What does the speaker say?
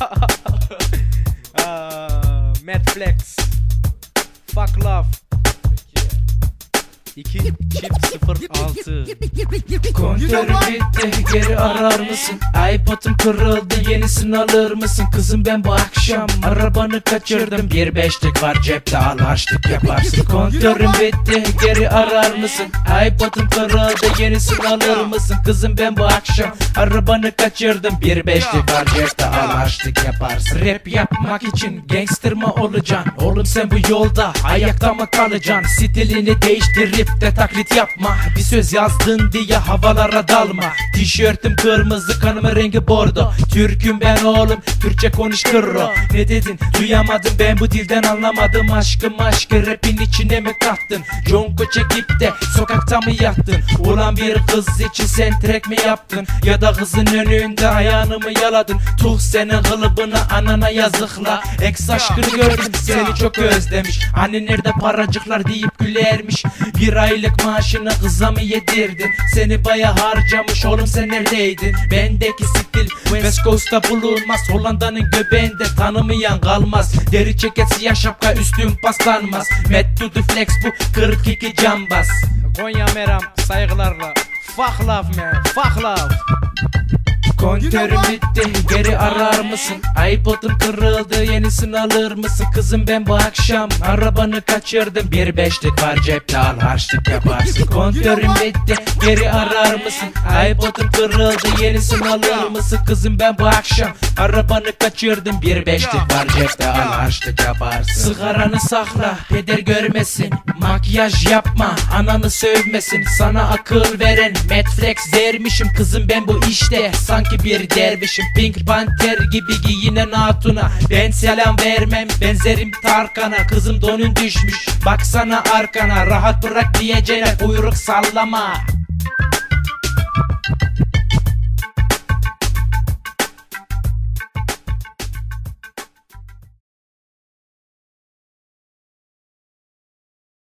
Uh, Aa, Mad Flex. Fuck love. 2 çift 06 Kontörü bitti geri arar mısın? iPod'um kırıldı yenisini alır mısın? Kızım ben bu akşam arabanı kaçırdım Bir beşlik var cepte al harçlık yaparsın Kontörüm bitti geri arar mısın? iPod'um kırıldı yenisini alır mısın? Kızım ben bu akşam arabanı kaçırdım Bir beşlik var cepte al harçlık yaparsın Rap yapmak için gangster mı olacaksın? Oğlum sen bu yolda ayakta mı kalacaksın? Stilini değiştirip de taklit yapma Bir söz yazdın diye havalara dalma. Tişörtüm kırmızı kanımın rengi bordo. Türküm ben oğlum Türkçe konuş kırro Ne dedin? Duyamadım ben bu dilden anlamadım. Aşkım aşkı rapin içine mi kattın? Conko çekip de sokakta mı yattın? Ulan bir kız için sen trek mi yaptın? Ya da kızın önünde ayağını mı yaladın? Tuh senin kılıbına anana yazıkla. Ex aşkını gördüm seni çok özlemiş. Hani nerede paracıklar deyip gülermiş. Bir aylık maaşını kıza mı yedirdin? Seni baya harcamış oğlum sen neredeydin? Bendeki stil West Coast'ta bulunmaz. Hollanda'nın göbeğinde tanımayan kalmaz. Deri ceket siyah şapka üstün paslanmaz. Met to the flex bu 42 cambaz. Konya Meram saygılarla. Fuck love man. Fuck love Kontörüm bitti geri arar mısın? iPod'um kırıldı yenisini alır mısın? Kızım ben bu akşam arabanı kaçırdım Bir beşlik var cepte al harçlık yaparsın Kontörüm bitti geri arar mısın? iPod'um kırıldı yenisini alır mısın? Kızım ben bu akşam arabanı kaçırdım Bir beşlik var cepte. Al yaparsın Sigaranı sakla peder görmesin. Makyaj yapma ananı sövmesin. Sana akıl veren Netflix dermişim. Kızım ben bu işte sanki bir dervişim. Pink Panther gibi giyinen hatuna Ben selam vermem. Benzerim Tarkan'a Kızım donun düşmüş. Baksana arkana Rahat bırak diyeceğine kuyruk sallama